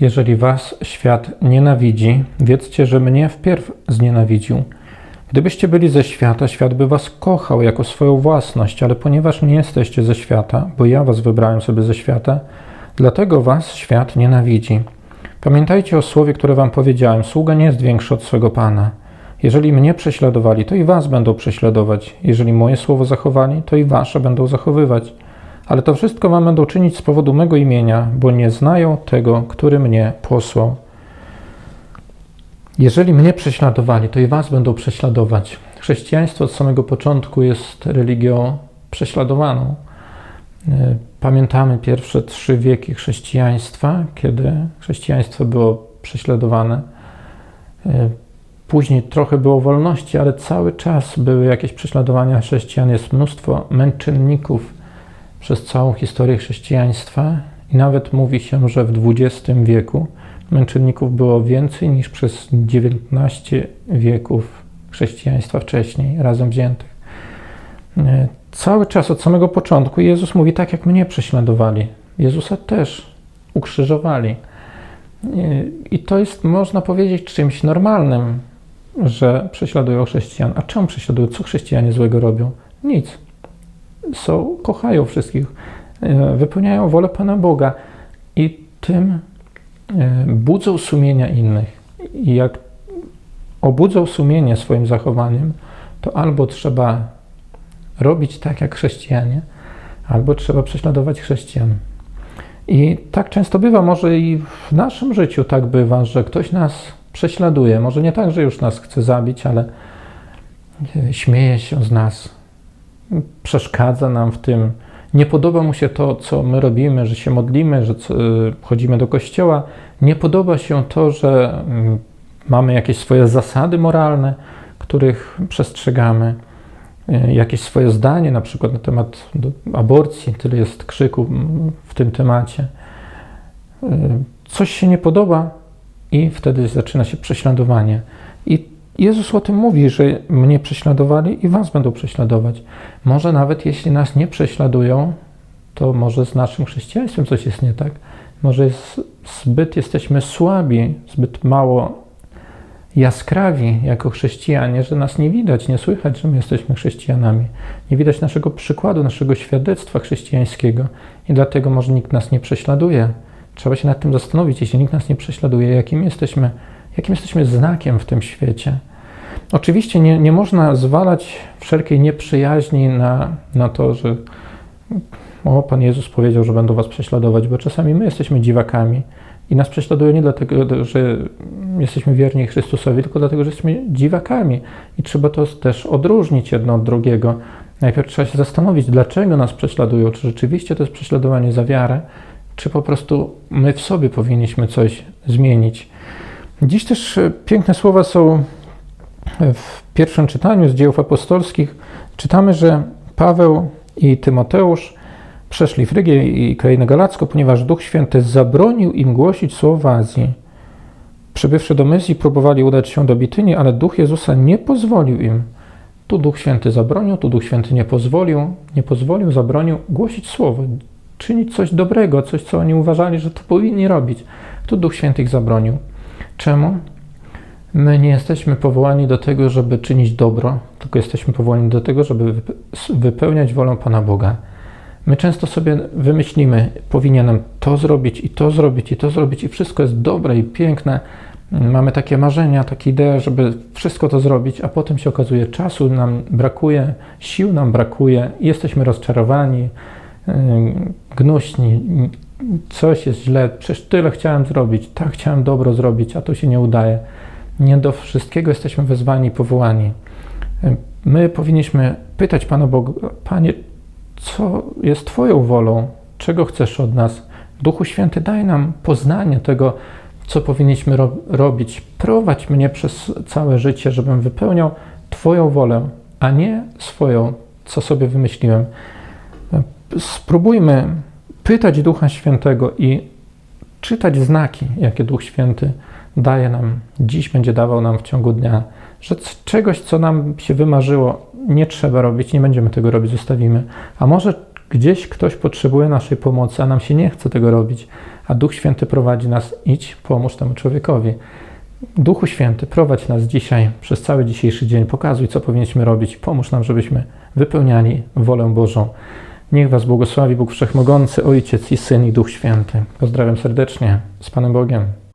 Jeżeli was świat nienawidzi, wiedzcie, że mnie wpierw znienawidził. Gdybyście byli ze świata, świat by was kochał jako swoją własność, ale ponieważ nie jesteście ze świata, bo ja was wybrałem sobie ze świata, dlatego was świat nienawidzi. Pamiętajcie o słowie, które wam powiedziałem: sługa nie jest większy od swego pana. Jeżeli mnie prześladowali, to i was będą prześladować. Jeżeli moje słowo zachowali, to i wasze będą zachowywać. Ale to wszystko wam będą czynić z powodu mego imienia, bo nie znają tego, który mnie posłał. Jeżeli mnie prześladowali, to i was będą prześladować. Chrześcijaństwo od samego początku jest religią prześladowaną. E, Pamiętamy pierwsze trzy wieki chrześcijaństwa, kiedy chrześcijaństwo było prześladowane. E, Później trochę było wolności, ale cały czas były jakieś prześladowania chrześcijan. Jest mnóstwo męczenników przez całą historię chrześcijaństwa i nawet mówi się, że w XX wieku męczenników było więcej niż przez 19 wieków chrześcijaństwa wcześniej, razem wziętych. E, Cały czas od samego początku Jezus mówi tak, jak mnie prześladowali. Jezusa też ukrzyżowali. E, I to jest, można powiedzieć, czymś normalnym, że prześladują chrześcijan. A czemu prześladują? Co chrześcijanie złego robią? Nic. Są, kochają wszystkich, e, wypełniają wolę Pana Boga i tym e, budzą sumienia innych. I jak obudzą sumienie swoim zachowaniem, to albo trzeba robić tak jak chrześcijanie, albo trzeba prześladować chrześcijan. I tak często bywa, może i w naszym życiu tak bywa, że ktoś nas prześladuje. Może nie tak, że już nas chce zabić, ale e, śmieje się z nas, przeszkadza nam w tym. Nie podoba mu się to, co my robimy, że się modlimy, że y, chodzimy do kościoła. Nie podoba się to, że mm, mamy jakieś swoje zasady moralne, których przestrzegamy, y, jakieś swoje zdanie, na przykład na temat aborcji. Tyle jest krzyku mm, w tym temacie. Y, Coś się nie podoba i wtedy zaczyna się prześladowanie. I Jezus o tym mówi, że mnie prześladowali i was będą prześladować. Może nawet jeśli nas nie prześladują, to może z naszym chrześcijaństwem coś jest nie tak. Może jest, zbyt jesteśmy słabi, zbyt mało jaskrawi jako chrześcijanie, że nas nie widać, nie słychać, że my jesteśmy chrześcijanami. Nie widać naszego przykładu, naszego świadectwa chrześcijańskiego i dlatego może nikt nas nie prześladuje. Trzeba się nad tym zastanowić, jeśli nikt nas nie prześladuje, jakim jesteśmy, jakim jesteśmy znakiem w tym świecie. Oczywiście nie, nie można zwalać wszelkiej nieprzyjaźni na, na to, że o, Pan Jezus powiedział, że będą was prześladować, bo czasami my jesteśmy dziwakami i nas prześladują nie dlatego, że jesteśmy wierni Chrystusowi, tylko dlatego, że jesteśmy dziwakami i trzeba to też odróżnić jedno od drugiego. Najpierw trzeba się zastanowić, dlaczego nas prześladują, czy rzeczywiście to jest prześladowanie za wiarę, czy po prostu my w sobie powinniśmy coś zmienić. Dziś też e, piękne słowa są w pierwszym czytaniu z dziejów apostolskich. Czytamy, że Paweł i Tymoteusz przeszli Frygię i krainę galacką, ponieważ Duch Święty zabronił im głosić słowo w Azji. Przybywszy do Myzji, próbowali udać się do Bityni, ale Duch Jezusa nie pozwolił im. Tu Duch Święty zabronił, tu Duch Święty nie pozwolił, nie pozwolił, zabronił głosić słowo, czynić coś dobrego, coś, co oni uważali, że to powinni robić. Tu Duch Święty ich zabronił. Czemu? My nie jesteśmy powołani do tego, żeby czynić dobro, tylko jesteśmy powołani do tego, żeby wype- wypełniać wolę Pana Boga. My często sobie wymyślimy, powinienem to zrobić i to zrobić i to zrobić i wszystko jest dobre i piękne. Mamy takie marzenia, takie idee, żeby wszystko to zrobić, a potem się okazuje, czasu nam brakuje, sił nam brakuje jesteśmy rozczarowani, yy, gnuśni, coś jest źle, przecież tyle chciałem zrobić, tak chciałem dobro zrobić, a to się nie udaje. Nie do wszystkiego jesteśmy wezwani i powołani. My powinniśmy pytać Pana Boga, Panie, co jest Twoją wolą? Czego chcesz od nas? Duchu Święty, daj nam poznanie tego, co powinniśmy ro- robić. Prowadź mnie przez całe życie, żebym wypełniał Twoją wolę, a nie swoją, co sobie wymyśliłem. Spróbujmy pytać Ducha Świętego i czytać znaki, jakie Duch Święty daje nam, dziś będzie dawał nam w ciągu dnia, że czegoś, co nam się wymarzyło, nie trzeba robić, nie będziemy tego robić, zostawimy. A może Gdzieś ktoś potrzebuje naszej pomocy, a nam się nie chce tego robić, a Duch Święty prowadzi nas, idź, pomóż temu człowiekowi. Duchu Święty, prowadź nas dzisiaj, przez cały dzisiejszy dzień, pokazuj, co powinniśmy robić, pomóż nam, żebyśmy wypełniali wolę Bożą. Niech Was błogosławi Bóg Wszechmogący, Ojciec i Syn i Duch Święty. Pozdrawiam serdecznie, z Panem Bogiem.